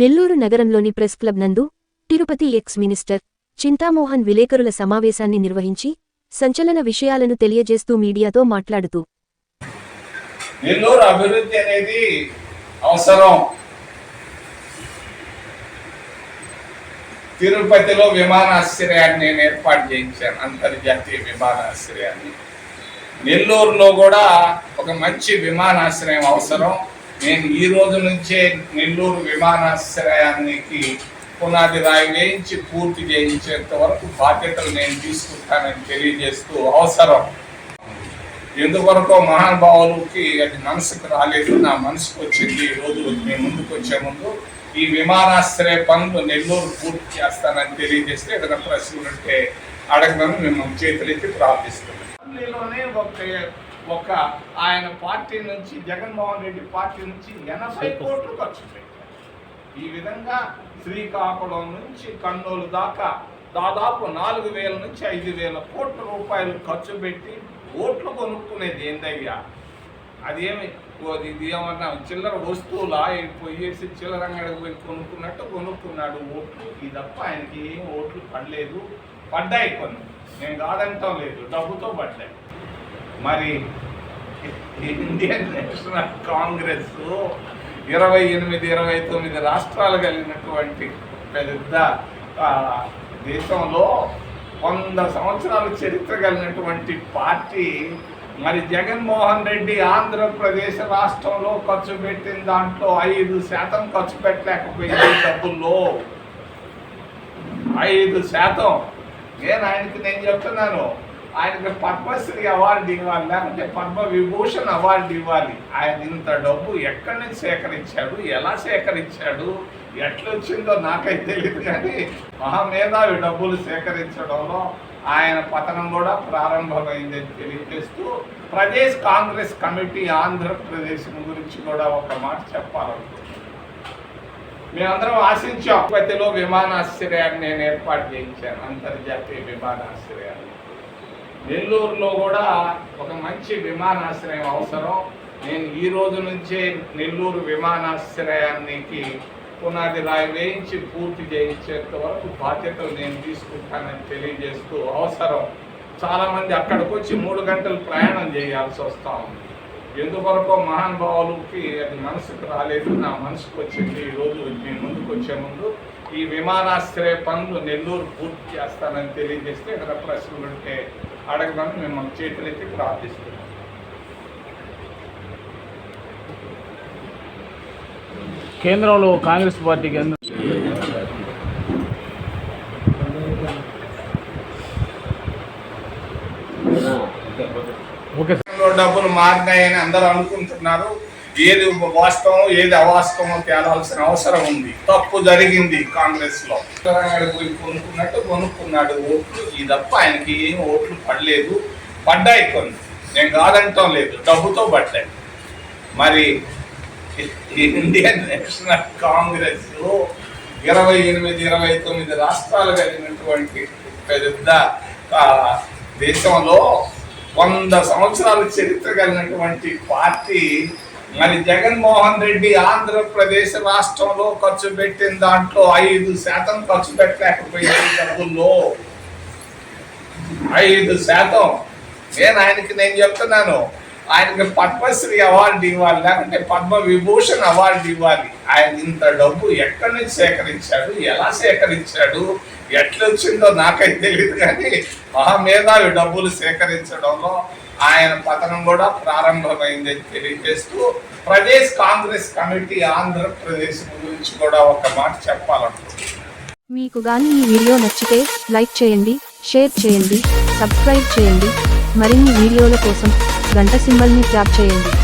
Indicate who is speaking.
Speaker 1: నెల్లూరు నగరంలోని press club నందు Tirupati ex minister Chintamohan విలేకరుల సమావేశాన్ని నిర్వహించి సంచలన విషయాలను తెలియజేస్తూ మీడియాతో మాట్లాడుతూ
Speaker 2: నెల్లూరు అభివృద్ధి అనేది అవసరం తిరుపతిలో విమానాశ్రయాన్ని నేను ఏర్పాటు చేయించాను అంతర్జాతీయ విమానాశ్రయాన్ని నెల్లూరులో కూడా ఒక మంచి విమానాశ్రయం అవసరం నేను ఈ రోజు నుంచే నెల్లూరు విమానాశ్రయానికి పునాది రాయి వేయించి పూర్తి చేయించేంత వరకు బాధ్యతలు నేను తీసుకుంటానని తెలియజేస్తూ అవసరం ఎందువరకు మహానుభావులకి అది మనసుకు రాలేదు నా మనసుకు వచ్చింది ఈరోజు మీ ముందుకు వచ్చే ముందు ఈ విమానాశ్రయ పనులు నెల్లూరు పూర్తి చేస్తానని తెలియజేస్తే ఏదైనా ప్రశ్నలు ఉంటే అడగడం మిమ్మల్ని చేతులెత్తి ప్రార్థిస్తున్నాను ఒక ఒక ఆయన పార్టీ నుంచి జగన్మోహన్ రెడ్డి పార్టీ నుంచి ఎనభై కోట్లు ఖర్చు ఈ విధంగా శ్రీకాకుళం నుంచి కర్నూలు దాకా దాదాపు నాలుగు వేల నుంచి ఐదు వేల కోట్ల రూపాయలు ఖర్చు పెట్టి ఓట్లు కొనుక్కునేది ఏందయ్యా అదేమి ఇది ఏమన్నా చిల్లర వస్తువులా పోయేసి చిల్లర అంగడికి పోయి కొనుక్కున్నట్టు కొనుక్కున్నాడు ఓట్లు ఈ తప్ప ఆయనకి ఏం ఓట్లు పడలేదు పడ్డాయి కొన్ని నేను కాదంటాం లేదు డబ్బుతో పడ్డాయి మరి ఇండియన్ నేషనల్ కాంగ్రెస్ ఇరవై ఎనిమిది ఇరవై తొమ్మిది రాష్ట్రాలు కలిగినటువంటి పెద్ద దేశంలో వంద సంవత్సరాల చరిత్ర కలిగినటువంటి పార్టీ మరి జగన్మోహన్ రెడ్డి ఆంధ్రప్రదేశ్ రాష్ట్రంలో ఖర్చు పెట్టిన దాంట్లో ఐదు శాతం ఖర్చు పెట్టలేకపోయింది డబ్బుల్లో ఐదు శాతం నేను ఆయనకి నేను చెప్తున్నాను ఆయనకి పద్మశ్రీ అవార్డు ఇవ్వాలి లేకపోతే పద్మ విభూషణ్ అవార్డు ఇవ్వాలి ఆయన ఇంత డబ్బు ఎక్కడి నుంచి సేకరించాడు ఎలా సేకరించాడు ఎట్లొచ్చిందో నాకైతే తెలియదు కానీ మహామేధావి డబ్బులు సేకరించడంలో ఆయన పతనం కూడా ప్రారంభమైందని తెలియజేస్తూ ప్రదేశ్ కాంగ్రెస్ కమిటీ ఆంధ్రప్రదేశ్ గురించి కూడా ఒక మాట చెప్పాలనుకుంటున్నాను మేమందరం ఆశించాం తిరుపతిలో విమానాశ్రయాన్ని నేను ఏర్పాటు చేయించాను అంతర్జాతీయ విమానాశ్రయాన్ని నెల్లూరులో కూడా ఒక మంచి విమానాశ్రయం అవసరం నేను ఈ రోజు నుంచే నెల్లూరు విమానాశ్రయానికి పునాది రాయి వేయించి పూర్తి చేయించేంత వరకు బాధ్యతలు నేను తీసుకుంటానని తెలియజేస్తూ అవసరం చాలామంది అక్కడికి వచ్చి మూడు గంటలు ప్రయాణం చేయాల్సి వస్తూ ఉంది ఎందువరకు మహానుభావులకి అది మనసుకు రాలేదు నా మనసుకు వచ్చింది ఈరోజు మీ ముందుకు వచ్చే ముందు ఈ విమానాశ్రయ పనులు నెల్లూరు పూర్తి చేస్తానని తెలియజేస్తే ఇక్కడ ప్రశ్నలు ఉంటే అడగడానికి మిమ్మల్ని చేతులెత్తి ప్రార్థిస్తున్నాం కేంద్రంలో కాంగ్రెస్ పార్టీకి కేంద్రం డబ్బులు మారినాయని అందరూ అనుకుంటున్నారు ఏది వాస్తవం ఏది అవాస్తవం తేలాల్సిన అవసరం ఉంది తప్పు జరిగింది కాంగ్రెస్ లో పోయి కొనుక్కున్నట్టు కొనుక్కున్నాడు ఓట్లు ఈ తప్ప ఆయనకి ఏం ఓట్లు పడలేదు పడ్డాయి కొన్ని నేను కాదంటం లేదు డబ్బుతో పడ్డాయి మరి ఇండియన్ నేషనల్ కాంగ్రెస్ ఇరవై ఎనిమిది ఇరవై తొమ్మిది రాష్ట్రాలు కలిగినటువంటి పెద్ద దేశంలో వంద సంవత్సరాల చరిత్ర కలిగినటువంటి పార్టీ మరి జగన్మోహన్ రెడ్డి ఆంధ్రప్రదేశ్ రాష్ట్రంలో ఖర్చు పెట్టిన దాంట్లో ఐదు శాతం ఖర్చు పెట్టలేకపోయింది డబ్బుల్లో ఐదు శాతం నేను ఆయనకి నేను చెప్తున్నాను ఆయనకి పద్మశ్రీ అవార్డు ఇవ్వాలి లేకుంటే పద్మ విభూషణ్ అవార్డు ఇవ్వాలి ఆయన ఇంత డబ్బు ఎక్కడి నుంచి సేకరించాడు ఎలా సేకరించాడు ఎట్లొచ్చిందో నాకైతే తెలియదు కానీ మహామేధావి డబ్బులు సేకరించడంలో ఆయన పతనం కూడా ప్రారంభమైందని తెలియజేస్తూ ప్రదేశ్ కాంగ్రెస్ కమిటీ ఆంధ్రప్రదేశ్ గురించి కూడా ఒక మాట చెప్పాలనుకుంటున్నాను మీకు కానీ ఈ వీడియో నచ్చితే లైక్ చేయండి షేర్ చేయండి సబ్స్క్రైబ్ చేయండి మరిన్ని వీడియోల కోసం గంట సింబల్ని ట్యాప్ చేయండి